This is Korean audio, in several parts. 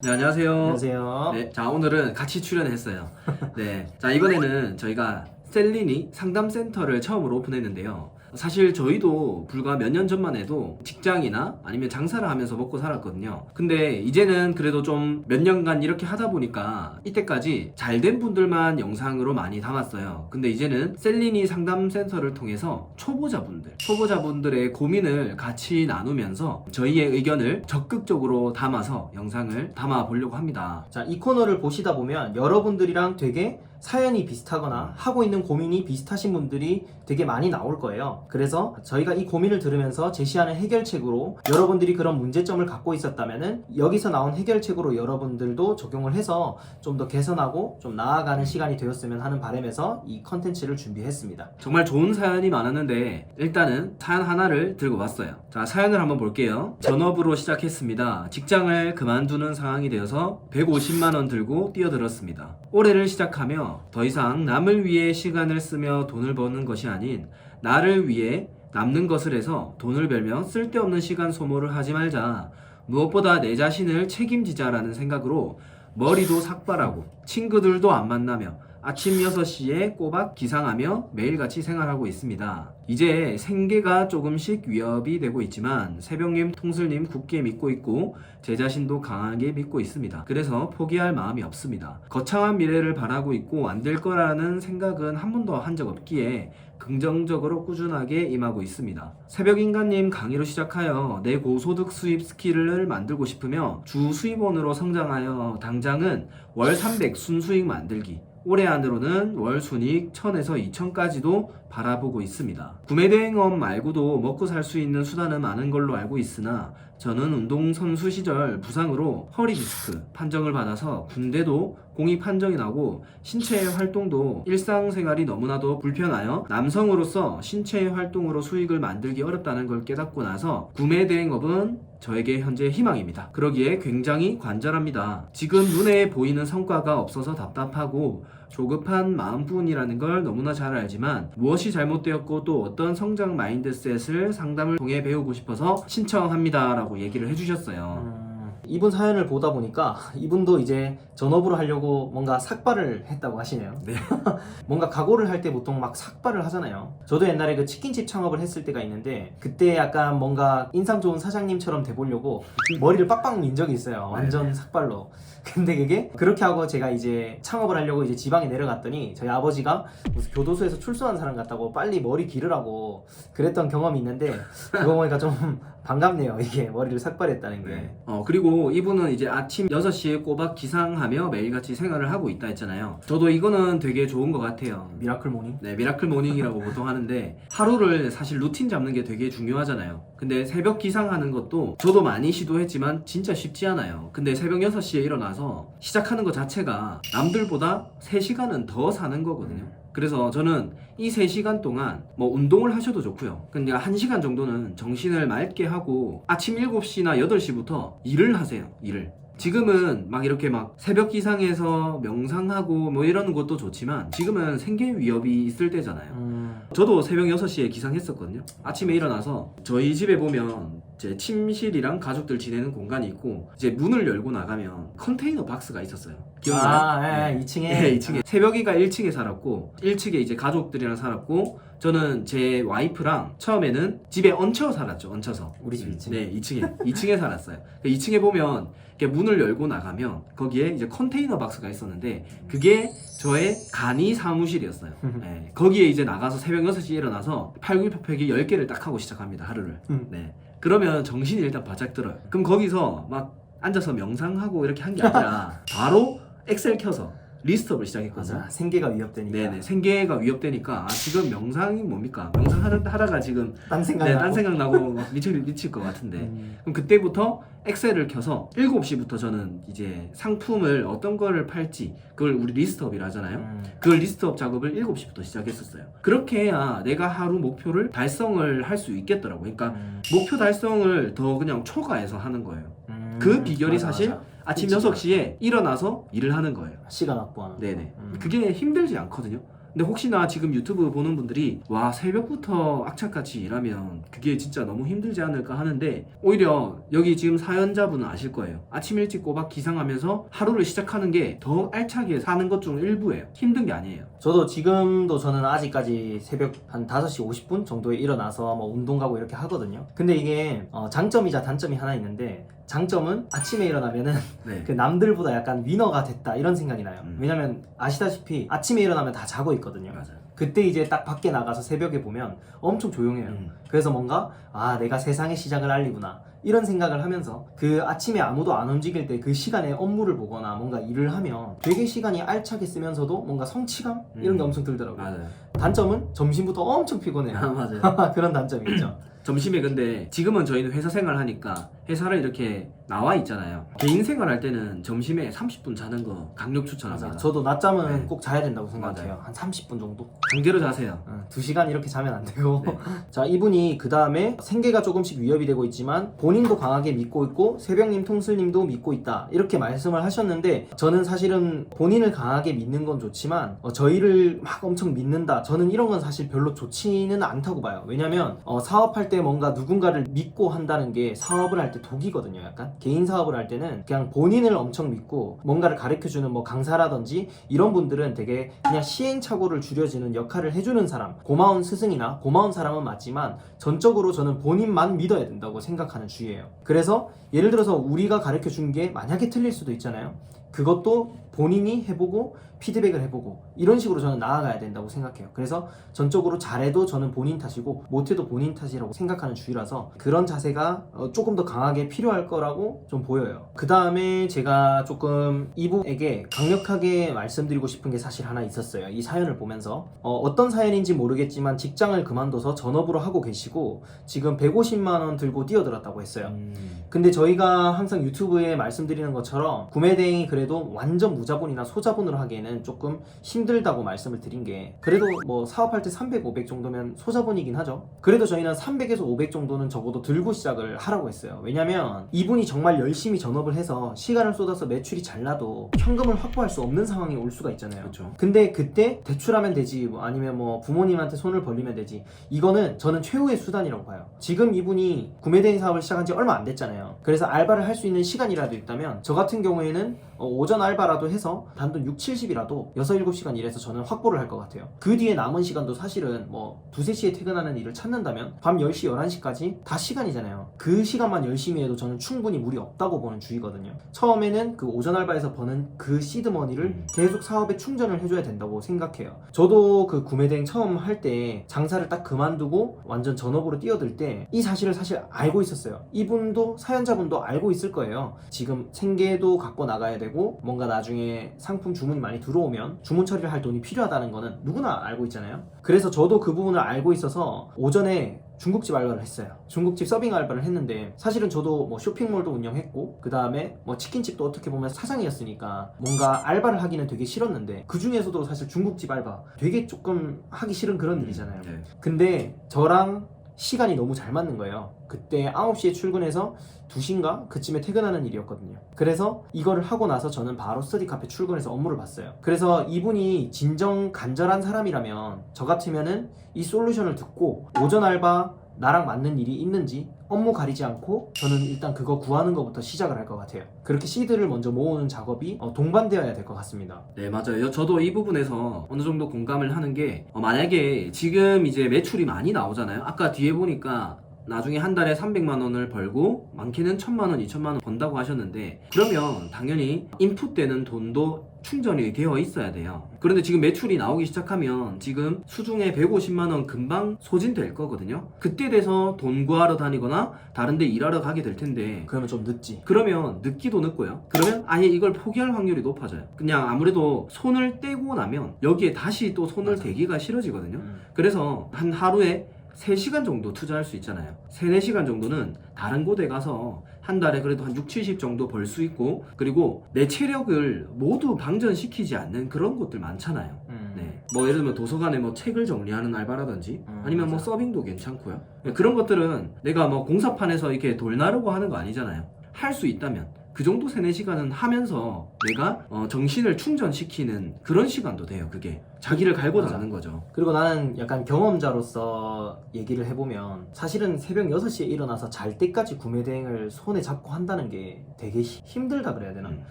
네, 안녕하세요. 안녕하세요. 네, 자, 오늘은 같이 출연했어요. 네. 자, 이번에는 저희가 셀린이 상담센터를 처음으로 오픈했는데요. 사실 저희도 불과 몇 년 전만 해도 직장이나 아니면 장사를 하면서 먹고 살았거든요. 근데 이제는 그래도 좀 몇 년간 이렇게 하다 보니까 이때까지 잘 된 분들만 영상으로 많이 담았어요. 근데 이제는 셀린이 상담 센터를 통해서 초보자분들, 초보자분들의 고민을 같이 나누면서 저희의 의견을 적극적으로 담아서 영상을 담아 보려고 합니다. 자, 이 코너를 보시다 보면 여러분들이랑 되게 사연이 비슷하거나 하고 있는 고민이 비슷하신 분들이 되게 많이 나올 거예요. 그래서 저희가 이 고민을 들으면서 제시하는 해결책으로 여러분들이 그런 문제점을 갖고 있었다면은 여기서 나온 해결책으로 여러분들도 적용을 해서 좀 더 개선하고 좀 나아가는 시간이 되었으면 하는 바람에서 이 컨텐츠를 준비했습니다. 정말 좋은 사연이 많았는데 일단은 사연 하나를 들고 왔어요. 자 사연을 한번 볼게요. 전업으로 시작했습니다. 직장을 그만두는 상황이 되어서 150만 원 들고 뛰어들었습니다. 올해를 시작하며 더 이상 남을 위해 시간을 쓰며 돈을 버는 것이 아닌 나를 위해 남는 것을 해서 돈을 벌며 쓸데없는 시간 소모를 하지 말자. 무엇보다 내 자신을 책임지자라는 생각으로 머리도 삭발하고 친구들도 안 만나며 아침 6시에 꼬박 기상하며 매일같이 생활하고 있습니다. 이제 생계가 조금씩 위협이 되고 있지만 새벽님, 통슬님 굳게 믿고 있고 제 자신도 강하게 믿고 있습니다. 그래서 포기할 마음이 없습니다. 거창한 미래를 바라고 있고 안 될 거라는 생각은 한 번도 한 적 없기에 긍정적으로 꾸준하게 임하고 있습니다. 새벽인간님 강의로 시작하여 내 고소득 수입 스킬을 만들고 싶으며 주 수입원으로 성장하여 당장은 월 300 순수익 만들기 올해 안으로는 월 순익 1000에서 2000까지도 바라보고 있습니다. 구매 대행업 말고도 먹고 살 수 있는 수단은 많은 걸로 알고 있으나 저는 운동선수 시절 부상으로 허리 디스크 판정을 받아서 군대도 공익 판정이 나고 신체 활동도 일상생활이 너무나도 불편하여 남성으로서 신체 활동으로 수익을 만들기 어렵다는 걸 깨닫고 나서 구매 대행업은 저에게 현재 희망입니다. 그러기에 굉장히 관절합니다. 지금 눈에 보이는 성과가 없어서 답답하고 조급한 마음뿐이라는 걸 너무나 잘 알지만 무엇이 잘못되었고 또 어떤 성장 마인드셋을 상담을 통해 배우고 싶어서 신청합니다라고 얘기를 해주셨어요. 음, 이분 사연을 보다 보니까 이분도 이제 전업으로 하려고 뭔가 삭발을 했다고 하시네요. 네. 뭔가 각오를 할 때 보통 막 삭발을 하잖아요. 저도 옛날에 그 치킨집 창업을 했을 때가 있는데 그때 약간 뭔가 인상 좋은 사장님처럼 돼보려고 머리를 빡빡 민 적이 있어요. 완전 삭발로. 근데 그게 그렇게 하고 제가 이제 창업을 하려고 이제 지방에 내려갔더니 저희 아버지가 무슨 교도소에서 출소한 사람 같다고 빨리 머리 기르라고 그랬던 경험이 있는데 그거 보니까 좀 반갑네요. 이게 머리를 삭발했다는 게. 네. 어, 그리고 이분은 이제 아침 6시에 꼬박 기상하며 매일같이 생활을 하고 있다 했잖아요. 저도 이거는 되게 좋은 것 같아요. 미라클 모닝? 네, 미라클 모닝이라고 보통 하는데 하루를 사실 루틴 잡는 게 되게 중요하잖아요. 근데 새벽 기상하는 것도 저도 많이 시도했지만 진짜 쉽지 않아요. 근데 새벽 6시에 일어나서 시작하는 것 자체가 남들보다 3시간은 더 사는 거거든요. 그래서 저는 이 3시간 동안 뭐 운동을 하셔도 좋고요. 근데 1시간 정도는 정신을 맑게 하고 아침 7시나 8시부터 일을 하세요. 일을. 지금은 막 이렇게 막 새벽 기상해서 명상하고 뭐 이러는 것도 좋지만 지금은 생계 위협이 있을 때잖아요. 음, 저도 새벽 6시에 기상했었거든요. 아침에 일어나서 저희 집에 보면 제 침실이랑 가족들 지내는 공간이 있고 이제 문을 열고 나가면 컨테이너 박스가 있었어요. 기억나요? 아, 예, 2층에. 네, 2층에. 새벽이가 1층에 살았고 1층에 이제 가족들이랑 살았고 저는 제 와이프랑 처음에는 집에 얹혀 살았죠. 얹혀서. 우리 집 2층. 네, 2층에. 2층에 살았어요. 2층에 보면 이렇게 문을 열고 나가면 거기에 이제 컨테이너 박스가 있었는데 그게 저의 간이 사무실이었어요. 네, 거기에 이제 나가서 새벽 6시에 일어나서 팔굽혀펴기 10개를 딱 하고 시작합니다. 하루를. 음. 네. 그러면 정신이 일단 바짝 들어요. 그럼 거기서 막 앉아서 명상하고 이렇게 한 게 아니라 바로 엑셀 켜서 리스트업을 시작했거든요. 맞아. 생계가 위협되니까. 네네 생계가 위협되니까 아, 지금 명상이 뭡니까? 명상 하다, 하다가 지금 딴 생각. 네, 나고. 딴 생각 나고 막 미칠 미칠 것 같은데 음, 그럼 그때부터 엑셀을 켜서 7시부터 저는 이제 상품을 어떤 거를 팔지 그걸 우리 리스트업이라 하잖아요. 음, 그 리스트업 작업을 7시부터 시작했었어요. 그렇게 해야 내가 하루 목표를 달성을 할 수 있겠더라고. 그러니까 음, 목표 달성을 더 그냥 초과해서 하는 거예요. 음, 그 비결이 맞아, 사실 맞아. 아침 그치. 6시에 일어나서 일을 하는 거예요. 시간 확보하는. 네네. 음. 그게 힘들지 않거든요. 근데 혹시나 지금 유튜브 보는 분들이 와 새벽부터 악착같이 일하면 그게 진짜 너무 힘들지 않을까 하는데 오히려 여기 지금 사연자분은 아실 거예요. 아침 일찍 꼬박 기상하면서 하루를 시작하는 게 더 알차게 사는 것 중 일부예요. 힘든 게 아니에요. 저도 지금도 저는 아직까지 새벽 한 5시 50분 정도에 일어나서 뭐 운동 가고 이렇게 하거든요. 근데 이게 어, 장점이자 단점이 하나 있는데 장점은 아침에 일어나면은 네. 그 남들보다 약간 위너가 됐다 이런 생각이 나요. 음. 왜냐면 아시다시피 아침에 일어나면 다 자고 있거든요. 맞아요. 그때 이제 딱 밖에 나가서 새벽에 보면 엄청 조용해요. 음. 그래서 뭔가 아 내가 세상의 시작을 알리구나 이런 생각을 하면서 그 아침에 아무도 안 움직일 때 그 시간에 업무를 보거나 뭔가 일을 하면 되게 시간이 알차게 쓰면서도 뭔가 성취감 이런 게 음. 엄청 들더라고요. 맞아요. 단점은 점심부터 엄청 피곤해요. 아, 맞아요. 그런 단점이 있죠. 점심에 근데 지금은 저희는 회사 생활 하니까 회사를 이렇게 나와 있잖아요. 개인 생활 할 때는 점심에 30분 자는 거 강력 추천합니다. 맞아. 저도 낮잠은 네. 꼭 자야 된다고 생각해요. 맞아요. 한 30분 정도. 강제로 자세요. 어, 두 시간 이렇게 자면 안 되고. 네. 자, 이분이 그 다음에 생계가 조금씩 위협이 되고 있지만 본인도 강하게 믿고 있고 새벽님, 통슬님도 믿고 있다. 이렇게 말씀을 하셨는데 저는 사실은 본인을 강하게 믿는 건 좋지만 어, 저희를 막 엄청 믿는다. 저는 이런 건 사실 별로 좋지는 않다고 봐요. 왜냐면 어, 사업할 때 뭔가 누군가를 믿고 한다는 게 사업을 할 때 독이거든요. 약간 개인 사업을 할 때는 그냥 본인을 엄청 믿고 뭔가를 가르쳐주는 뭐 강사라든지 이런 분들은 되게 그냥 시행착오를 줄여주는 역할을 해주는 사람 고마운 스승이나 고마운 사람은 맞지만 전적으로 저는 본인만 믿어야 된다고 생각하는 주의예요 그래서 예를 들어서 우리가 가르쳐 준 게 만약에 틀릴 수도 있잖아요 그것도 본인이 해보고 피드백을 해보고 이런 식으로 저는 나아가야 된다고 생각해요. 그래서 전적으로 잘해도 저는 본인 탓이고 못해도 본인 탓이라고 생각하는 주의라서 그런 자세가 어, 조금 더 강하게 필요할 거라고 좀 보여요. 그 다음에 제가 조금 이분에게 강력하게 말씀드리고 싶은 게 사실 하나 있었어요. 이 사연을 보면서. 어, 떤 사연인지 모르겠지만 직장을 그만둬서 전업으로 하고 계시고 지금 150만 원 들고 뛰어들었다고 했어요. 음. 근데 저희가 항상 유튜브에 말씀드리는 것처럼 구매 대행이 그래도 완전 무 자본이나 소자본으로 하기에는 조금 힘들다고 말씀을 드린 게 그래도 뭐 사업할 때 300, 500 정도면 소자본이긴 하죠. 그래도 저희는 300에서 500 정도는 적어도 들고 시작을 하라고 했어요. 왜냐면 이분이 정말 열심히 전업을 해서 시간을 쏟아서 매출이 잘 나도 현금을 확보할 수 없는 상황이 올 수가 있잖아요. 그렇죠. 근데 그때 대출하면 되지 뭐 아니면 뭐 부모님한테 손을 벌리면 되지 이거는 저는 최후의 수단이라고 봐요 지금 이분이 구매대행 사업을 시작한 지 얼마 안 됐잖아요 그래서 알바를 할 수 있는 시간이라도 있다면 저 같은 경우에는 어, 오전 알바라도 해서 단돈 6, 70이라도 6, 7시간 일해서 저는 확보를 할 것 같아요 그 뒤에 남은 시간도 사실은 뭐 두세 시에 퇴근하는 일을 찾는다면 밤 10시, 11시까지 다 시간이잖아요 그 시간만 열심히 해도 저는 충분히 무리 없다고 보는 주의거든요 처음에는 그 오전 알바에서 버는 그 시드머니를 음. 계속 사업에 충전을 해줘야 된다고 생각해요. 저도 그 구매대행 처음 할 때 장사를 딱 그만두고 완전 전업으로 뛰어들 때 이 사실을 사실 알고 있었어요. 이분도 사연자분도 알고 있을 거예요. 지금 생계도 갖고 나가야 되고 뭔가 나중에 상품 주문이 많이 들어오면 주문 처리를 할 돈이 필요하다는 거는 누구나 알고 있잖아요. 그래서 저도 그 부분을 알고 있어서 오전에 중국집 알바를 했어요. 중국집 서빙 알바를 했는데 사실은 저도 뭐 쇼핑몰도 운영했고 그 다음에 뭐 치킨집도 어떻게 보면 사장이었으니까 뭔가 알바를 하기는 되게 싫었는데 그 중에서도 사실 중국집 알바 되게 조금 하기 싫은 그런 일이잖아요. 네. 근데 저랑 시간이 너무 잘 맞는 거예요. 그때 9시에 출근해서 2시인가? 그쯤에 퇴근하는 일이었거든요. 그래서 이거를 하고 나서 저는 바로 스터디 카페 출근해서 업무를 봤어요. 그래서 이분이 진정 간절한 사람이라면 저 같으면은 이 솔루션을 듣고 오전 알바 나랑 맞는 일이 있는지 업무 가리지 않고 저는 일단 그거 구하는 것부터 시작을 할 것 같아요. 그렇게 시드를 먼저 모으는 작업이 어, 동반되어야 될 것 같습니다. 네, 맞아요. 저도 이 부분에서 어느 정도 공감을 하는 게, 어, 만약에 지금 이제 매출이 많이 나오잖아요. 아까 뒤에 보니까 나중에 한 달에 300만 원을 벌고 많게는 1000만 원, 2000만 원 번다고 하셨는데 그러면 당연히 인풋되는 돈도 충전이 되어 있어야 돼요. 그런데 지금 매출이 나오기 시작하면 지금 수중에 150만 원 금방 소진될 거거든요. 그때 돼서 돈 구하러 다니거나 다른 데 일하러 가게 될 텐데 그러면 좀 늦지. 그러면 늦기도 늦고요. 그러면 아예 이걸 포기할 확률이 높아져요. 그냥 아무래도 손을 떼고 나면 여기에 다시 또 손을 맞아. 대기가 싫어지거든요. 음. 그래서 한 하루에 3시간 정도 투자할 수 있잖아요. 3, 4시간 정도는 다른 곳에 가서 한 달에 그래도 한 6, 70 정도 벌 수 있고 그리고 내 체력을 모두 방전시키지 않는 그런 곳들 많잖아요. 음. 네. 뭐 예를 들면 도서관에 뭐 책을 정리하는 알바라든지 음, 아니면 뭐 맞아. 서빙도 괜찮고요. 그런 것들은 내가 뭐 공사판에서 이렇게 돌 나르고 하는 거 아니잖아요. 할 수 있다면 그 정도 세네 시간은 하면서 내가 어, 정신을 충전시키는 그런 시간도 돼요. 그게 자기를 갈고. 나가는 거죠. 그리고 나는 약간 경험자로서 얘기를 해보면 사실은 새벽 6시에 일어나서 잘 때까지 구매 대행을 손에 잡고 한다는 게 되게 히- 힘들다 그래야 되나? 음.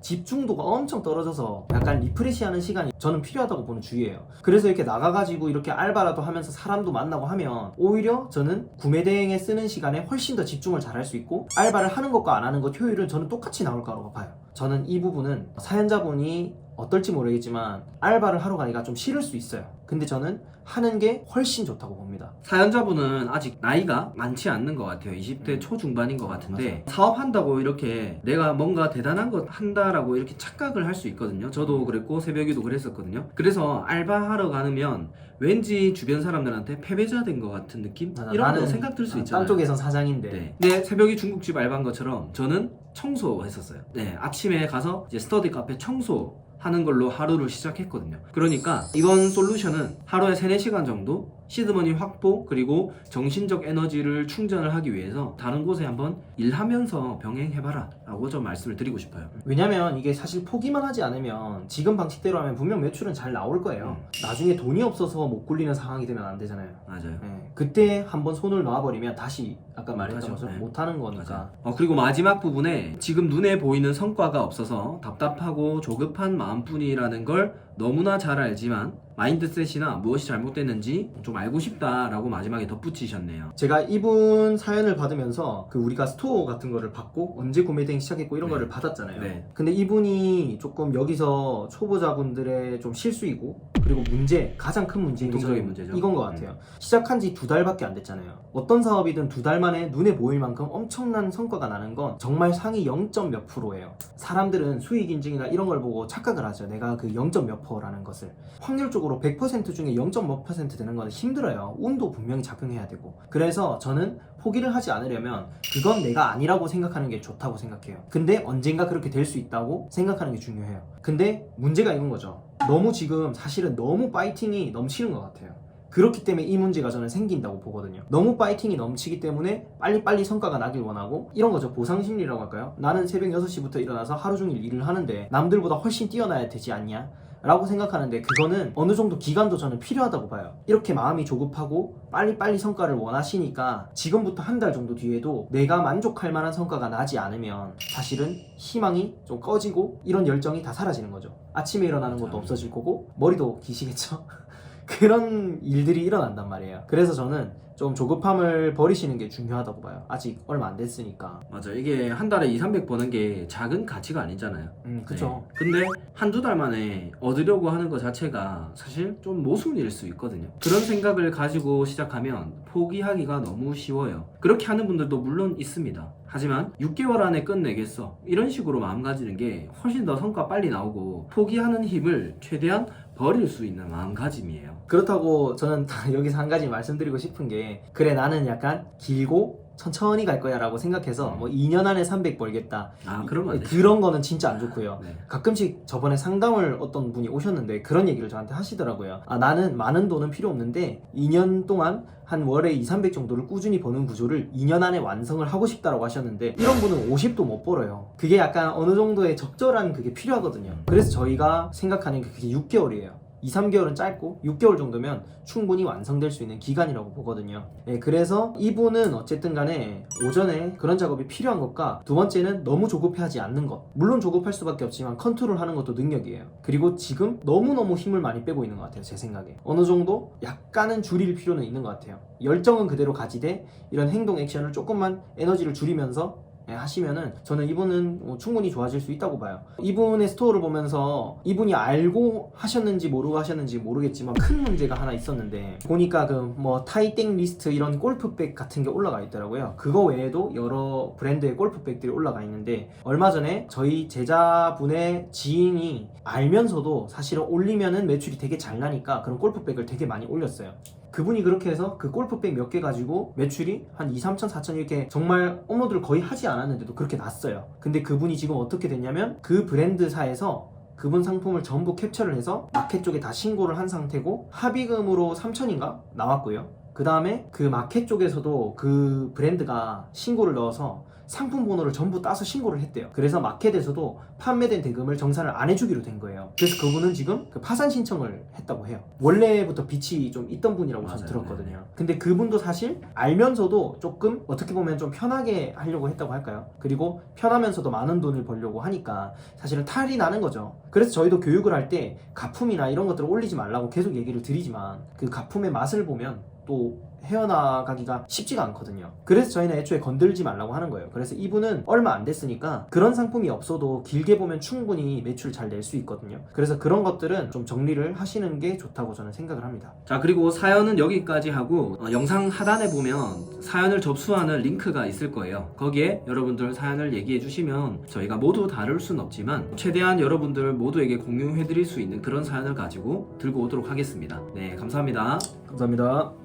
집중도가 엄청 떨어져서 약간 리프레시 하는 시간이 저는 필요하다고 보는 주의예요. 그래서 이렇게 나가가지고 이렇게 알바라도 하면서 사람도 만나고 하면 오히려 저는 구매 대행에 쓰는 시간에 훨씬 더 집중을 잘 할 수 있고 알바를 하는 것과 안 하는 것 효율은 저는 똑같이 나올 거라고 봐요. 저는 이 부분은 사연자분이 어떨지 모르겠지만 알바를 하러 가기가 좀 싫을 수 있어요. 근데 저는 하는 게 훨씬 좋다고 봅니다. 사연자분은 아직 나이가 많지 않는 것 같아요. 20대 음. 초중반인 것 같은데 사업한다고 이렇게 내가 뭔가 대단한 것 한다라고 이렇게 착각을 할 수 있거든요. 저도 그랬고 새벽에도 그랬었거든요. 그래서 알바하러 가면 왠지 주변 사람들한테 패배자 된 것 같은 느낌? 맞아, 이런 거 생각 들수 아, 있잖아요. 딴 쪽에선 사장인데 네. 근데 새벽이 중국집 알바인 것처럼 저는 청소했었어요. 네. 아침에 가서 이제 스터디 카페 청소 하는 걸로 하루를 시작했거든요. 그러니까 이번 솔루션은 하루에 3, 4시간 정도 시드머니 확보 그리고 정신적 에너지를 충전을 하기 위해서 다른 곳에 한번 일하면서 병행해봐라 라고 좀 말씀을 드리고 싶어요. 왜냐면 이게 사실 포기만 하지 않으면 지금 방식대로 하면 분명 매출은 잘 나올 거예요. 음. 나중에 돈이 없어서 못 굴리는 상황이 되면 안 되잖아요. 맞아요. 네. 그때 한번 손을 놔버리면 다시 아까 말했던. 것처럼 네. 못하는 거니까. 어, 그리고 마지막 부분에 지금 눈에 보이는 성과가 없어서 답답하고 조급한 마음뿐이라는 걸 너무나 잘 알지만 마인드셋이나 무엇이 잘못됐는지 좀 알고 싶다라고 마지막에 덧붙이셨네요. 제가 이분 사연을 받으면서 그 우리가 스토어 같은 거를 받고 언제 구매 대행 시작했고 이런 네. 거를 받았잖아요. 네. 근데 이분이 조금 여기서 초보자분들의 좀 실수이고 그리고 문제 가장 큰 공통적인 저는 문제죠. 이건 것 같아요. 시작한 지 두 달밖에 안 됐잖아요. 어떤 사업이든 두 달 만에 눈에 보일 만큼 엄청난 성과가 나는 건 정말 상위 0. 몇 프로예요. 사람들은 수익 인증이나 이런 걸 보고 착각을 하죠. 내가 그 0. 몇 프로라는 것을. 확률적으로 100% 중에 0.몇% 되는 건 힘들어요. 운도 분명히 작용해야 되고. 그래서 저는 포기를 하지 않으려면 그건 내가 아니라고 생각하는 게 좋다고 생각해요. 근데 언젠가 그렇게 될 수 있다고 생각하는 게 중요해요. 근데 문제가 이건 거죠. 너무 지금 사실은 너무 파이팅이 넘치는 것 같아요. 그렇기 때문에 이 문제가 저는 생긴다고 보거든요. 너무 파이팅이 넘치기 때문에 빨리빨리 성과가 나길 원하고 이런 거죠. 보상 심리라고 할까요? 나는 새벽 6시부터 일어나서 하루 종일 일을 하는데 남들보다 훨씬 뛰어나야 되지 않냐? 라고 생각하는데 그거는 어느 정도 기간도 저는 필요하다고 봐요. 이렇게 마음이 조급하고 빨리빨리 성과를 원하시니까 지금부터 한 달 정도 뒤에도 내가 만족할 만한 성과가 나지 않으면 사실은 희망이 좀 꺼지고 이런 열정이 다 사라지는 거죠. 아침에 일어나는 것도 없어질 거고 머리도 기시겠죠. 그런 일들이 일어난단 말이에요. 그래서 저는 좀 조급함을 버리시는 게 중요하다고 봐요. 아직 얼마 안 됐으니까. 맞아. 이게 한 달에 2, 300 버는 게 작은 가치가 아니잖아요. 음, 그쵸. 네. 근데 한두 달 만에 얻으려고 하는 것 자체가 사실 좀 모순일 수 있거든요. 그런 생각을 가지고 시작하면 포기하기가 너무 쉬워요. 그렇게 하는 분들도 물론 있습니다. 하지만 6개월 안에 끝내겠어. 이런 식으로 마음 가지는 게 훨씬 더 성과 빨리 나오고 포기하는 힘을 최대한 버릴 수 있는 마음가짐이에요. 그렇다고 저는 여기서 한 가지 말씀드리고 싶은 게 그래 나는 약간 길고 천천히 갈 거야 라고 생각해서 뭐 2년 안에 300 벌겠다. 아, 안 되죠. 그런 거는 진짜 안 좋고요. 네. 가끔씩 저번에 상담을 어떤 분이 오셨는데 그런 얘기를 저한테 하시더라고요. 아 나는 많은 돈은 필요 없는데 2년 동안 한 월에 2, 300 정도를 꾸준히 버는 구조를 2년 안에 완성을 하고 싶다라고 하셨는데 이런 분은 50도 못 벌어요. 그게 약간 어느 정도의 적절한 그게 필요하거든요. 그래서 저희가 생각하는 게 그게 6개월이에요 2, 3개월은 짧고 6개월 정도면 충분히 완성될 수 있는 기간이라고 보거든요. 예, 그래서 이분은 어쨌든 간에 오전에 그런 작업이 필요한 것과 두 번째는 너무 조급해하지 않는 것. 물론 조급할 수밖에 없지만 컨트롤 하는 것도 능력이에요. 그리고 지금 너무너무 힘을 많이 빼고 있는 것 같아요. 제 생각에. 어느 정도 약간은 줄일 필요는 있는 것 같아요. 열정은 그대로 가지되 이런 행동 액션을 조금만 에너지를 줄이면서 예, 하시면은 저는 이분은 뭐 충분히 좋아질 수 있다고 봐요. 이분의 스토어를 보면서 이분이 알고 하셨는지 모르고 하셨는지 모르겠지만 큰 문제가 하나 있었는데 보니까 그 뭐 타이땡 리스트 이런 골프백 같은 게 올라가 있더라고요. 그거 외에도 여러 브랜드의 골프백들이 올라가 있는데 얼마 전에 저희 제자분의 지인이 알면서도 사실은 올리면은 매출이 되게 잘 나니까 그런 골프백을 되게 많이 올렸어요. 그분이 그렇게 해서 그 골프백 몇 개 가지고 매출이 한 2, 3천, 4천 이렇게 정말 업로드를 거의 하지 않았는데도 그렇게 났어요. 근데 그분이 지금 어떻게 됐냐면 그 브랜드사에서 그분 상품을 전부 캡처를 해서 마켓 쪽에 다 신고를 한 상태고 합의금으로 3천인가 나왔고요. 그 다음에 그 마켓 쪽에서도 그 브랜드가 신고를 넣어서 상품 번호를 전부 따서 신고를 했대요. 그래서 마켓에서도 판매된 대금을 정산을 안 해주기로 된 거예요. 그래서 그분은 지금 그 파산 신청을 했다고 해요. 원래부터 빚이 좀 있던 분이라고 저는 맞아요. 들었거든요. 근데 그분도 사실 알면서도 조금 어떻게 보면 좀 편하게 하려고 했다고 할까요? 그리고 편하면서도 많은 돈을 벌려고 하니까 사실은 탈이 나는 거죠. 그래서 저희도 교육을 할 때 가품이나 이런 것들을 올리지 말라고 계속 얘기를 드리지만 그 가품의 맛을 보면 또 헤어나가기가 쉽지가 않거든요. 그래서 저희는 애초에 건들지 말라고 하는 거예요. 그래서 이분은 얼마 안 됐으니까 그런 상품이 없어도 길게 보면 충분히 매출 잘 낼 수 있거든요. 그래서 그런 것들은 좀 정리를 하시는 게 좋다고 저는 생각을 합니다. 자 그리고 사연은 여기까지 하고 어, 영상 하단에 보면 사연을 접수하는 링크가 있을 거예요 거기에 여러분들 사연을 얘기해 주시면 저희가 모두 다룰 순 없지만 최대한 여러분들 모두에게 공유해 드릴 수 있는 그런 사연을 가지고 들고 오도록 하겠습니다 네 감사합니다 감사합니다.